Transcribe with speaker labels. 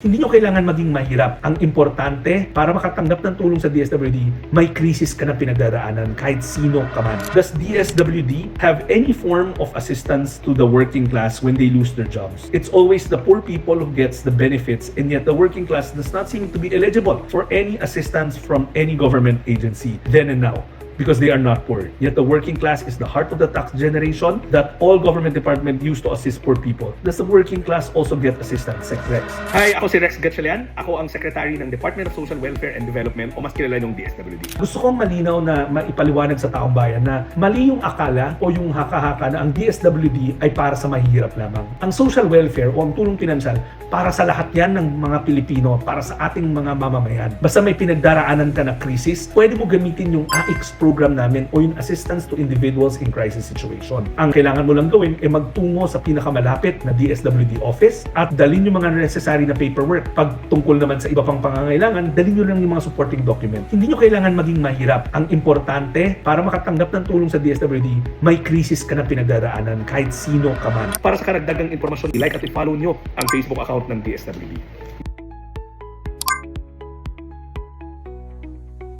Speaker 1: Hindi nyo kailangan maging mahirap. Ang importante, para makatanggap ng tulong sa DSWD, may krisis ka na pinagdaraanan kahit sino ka man. Does DSWD have any form of assistance to the working class when they lose their jobs? It's always the poor people who gets the benefits and yet the working class does not seem to be eligible for any assistance from any government agency then and now because they are not poor. Yet the working class is the heart of the tax generation that all government department use to assist poor people. Does the working class also get assistance, Sec Rex?
Speaker 2: Hi, ako si Rex Gatchalian. Ako ang Secretary ng Department of Social Welfare and Development o mas kilala yung DSWD.
Speaker 1: Gusto kong malinaw na maipaliwanag sa taong bayan na mali yung akala o yung haka-haka na ang DSWD ay para sa mahihirap lamang. Ang social welfare o ang tulong pinansyal para sa lahat yan ng mga Pilipino, para sa ating mga mamamayan. Basta may pinagdaraanan ka na krisis, pwede mo gamitin yung AIX program namin o yung Assistance to Individuals in Crisis Situation. Ang kailangan mo lang gawin ay magtungo sa pinakamalapit na DSWD office at dalhin yung mga necessary na paperwork. Pag tungkol naman sa iba pang pangangailangan, dalhin nyo lang yung mga supporting document. Hindi nyo kailangan maging mahirap. Ang importante, para makatanggap ng tulong sa DSWD, may krisis ka na pinagdaraanan kahit sino ka man.
Speaker 2: Para sa karagdagang impormasyon, i-like at i-follow nyo ang Facebook account ng DSWD.